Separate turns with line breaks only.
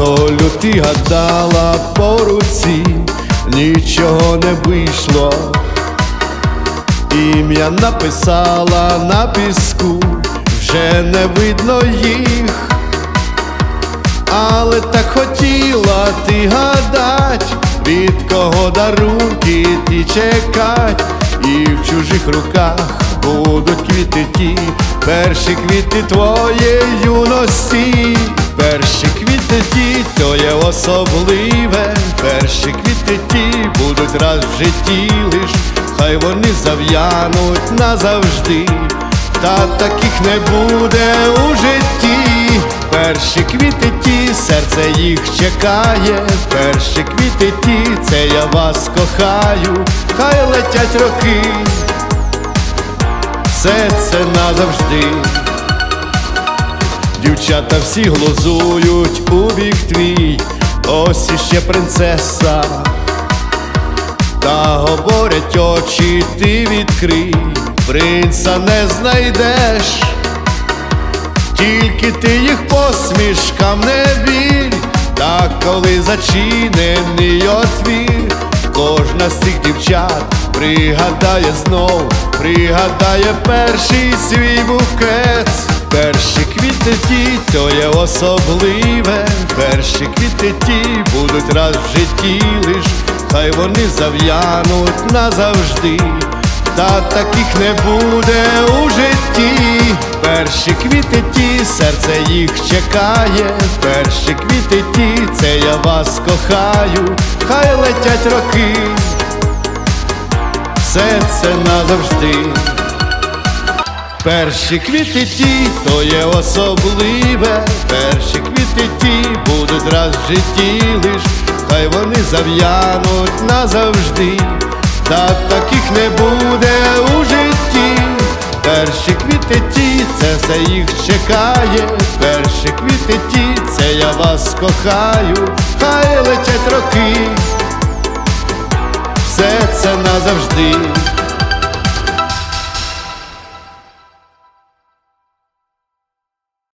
долю ти гадала по руці, нічого не вийшло. Ім'я написала на піску, вже не видно їх, але так хотіла ти гадать, від кого дарунки ти чекать, і в чужих руках будуть квіти ті, перші квіти твоєї юності, то є особливе, перші квіти ті будуть раз в житті лиш, хай вони зав'януть назавжди, та таких не буде у житті. Перші квіти ті, серце їх чекає, перші квіти ті, це я вас кохаю, хай летять роки, все це назавжди. Дівчата всі глузують у бік твій, ось іще принцеса. Та говорять очі, ти відкрий, принца не знайдеш. Тільки ти їх посмішкам не вірь, та коли зачинений отвір, кожна з цих дівчат пригадає знов, пригадає перший свій букет. Квіти ті, то є особливе, перші квіти ті будуть раз в житті лиш, хай вони зав'януть назавжди. Та таких не буде у житті. Перші квіти ті, серце їх чекає, перші квіти ті, це я вас кохаю, хай летять роки, все це назавжди. Перші квіти ті, то є особливе, перші квіти ті будуть раз в житті лиш, хай вони зав'януть назавжди, та таких не буде у житті. Перші квіти ті, це все їх чекає, перші квіти ті, це я вас кохаю, хай летять роки, все це назавжди.